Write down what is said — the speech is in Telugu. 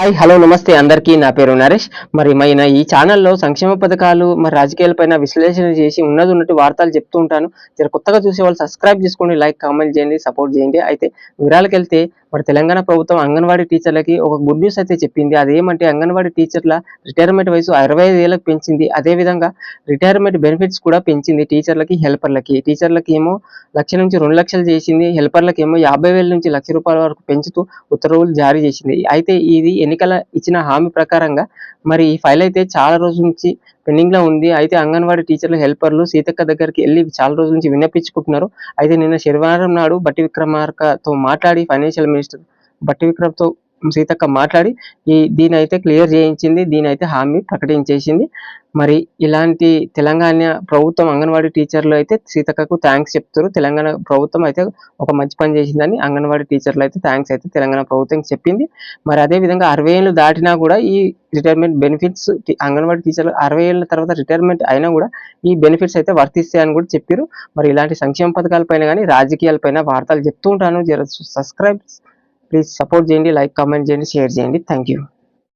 హాయ్ హలో నమస్తే అందరికీ. నా పేరు నరేష్. మరి మైన ఈ ఛానల్లో సంక్షేమ పథకాలు మరి రాజకీయాలపైన విశ్లేషణ చేసి ఉన్నది ఉన్నట్టు వార్తలు చెప్తూ ఉంటాను. జర కొత్తగా చూసే వాళ్ళు సబ్స్క్రైబ్ చేసుకోండి లైక్ కామెంట్ చేయండి సపోర్ట్ చేయండి. అయితే వివరాలకు వెళ్తే మరి తెలంగాణ ప్రభుత్వం అంగన్వాడీ టీచర్లకి ఒక గుడ్ న్యూస్ అయితే చెప్పింది. అదేమంటే అంగన్వాడీ టీచర్ల రిటైర్మెంట్ వయసు అరవై ఐదు ఏళ్ళకి పెంచింది. అదేవిధంగా రిటైర్మెంట్ బెనిఫిట్స్ కూడా పెంచింది టీచర్లకి హెల్పర్లకి. టీచర్లకి ఏమో లక్ష నుంచి రెండు లక్షలు చేసింది హెల్పర్లకి ఏమో యాభై వేల నుంచి లక్ష రూపాయల వరకు పెంచుతూ ఉత్తర్వులు జారీ చేసింది. అయితే ఇది ఎన్నికల ఇచ్చిన హామీ ప్రకారంగా మరి ఈ ఫైల్ అయితే చాలా రోజుల నుంచి పెండింగ్లో ఉంది. అయితే అంగన్వాడీ టీచర్లు హెల్పర్లు సీతక్క దగ్గరికి వెళ్ళి చాలా రోజుల నుంచి విన్నపించుకుంటున్నారు. అయితే నిన్న శనివారం నాడు బట్టి విక్రమార్కతో మాట్లాడి ఫైనాన్షియల్ మినిస్టర్ బట్టి విక్రమ్తో సీతక్క మాట్లాడి ఈ దీని అయితే క్లియర్ చేయించింది దీని అయితే హామీ ప్రకటించేసింది. మరి ఇలాంటి తెలంగాణ ప్రభుత్వం అంగన్వాడీ టీచర్లు అయితే సీతక్కకు థ్యాంక్స్ చెప్తారు. తెలంగాణ ప్రభుత్వం అయితే ఒక మంచి పని చేసిందని అంగన్వాడీ టీచర్లు అయితే థ్యాంక్స్ అయితే తెలంగాణ ప్రభుత్వం చెప్పింది. మరి అదే విధంగా అరవై ఏళ్ళు దాటినా కూడా ఈ రిటైర్మెంట్ బెనిఫిట్స్ అంగన్వాడీ టీచర్లు అరవై ఏళ్ళ తర్వాత రిటైర్మెంట్ అయినా కూడా ఈ బెనిఫిట్స్ అయితే వర్తిస్తాయని కూడా చెప్పారు. మరి ఇలాంటి సంక్షేమ పథకాలపైన కానీ రాజకీయాలపైన వార్తలు చెప్తూ ఉంటాను. జర సబ్స్క్రైబ్ ప్లీజ్ సపోర్ట్ చేయండి లైక్ కామెంట్ చేయండి షేర్ చేయండి థ్యాంక్ యూ